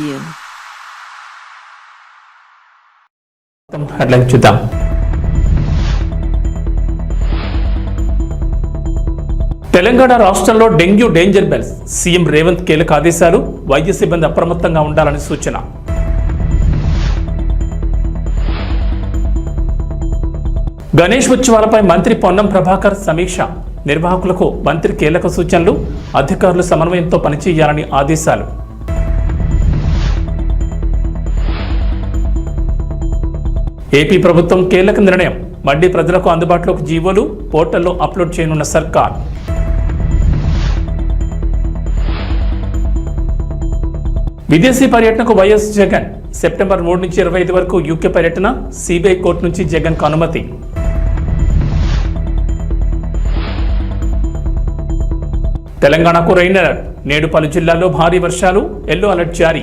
you. చూద్దాం తెలంగాణ రాష్ట్రంలో dengue danger bells. CM Revanth కీలక ఆదేశాలు. వైద్య సిబ్బంది అప్రమత్తంగా ఉండాలని సూచన. గణేష్ ఉత్సవాలపై మంత్రి పొన్నం ప్రభాకర్ సమీక్ష. నిర్వాహకులకు మంత్రి కీలక సూచనలు. అధికారులు సమన్వయంతో పనిచేయాలని ఆదేశాలు. ఏపీ ప్రభుత్వం కీలక నిర్ణయం. మళ్ళీ ప్రజలకు అందుబాటులోకి జీవోలు పోర్టల్లో అప్లోడ్ చేయనున్న సర్కార్. విదేశీ పర్యటనకు వైఎస్ జగన్. సెప్టెంబర్ మూడు నుంచి ఇరవై ఐదు వరకు యూకే పర్యటన సిబిఐ కోర్టు నుంచి జగన్కు అనుమతి. తెలంగాణకు రైన్ నేడు పలు జిల్లాల్లో భారీ వర్షాలు ఎల్లో అలర్ట్ జారీ.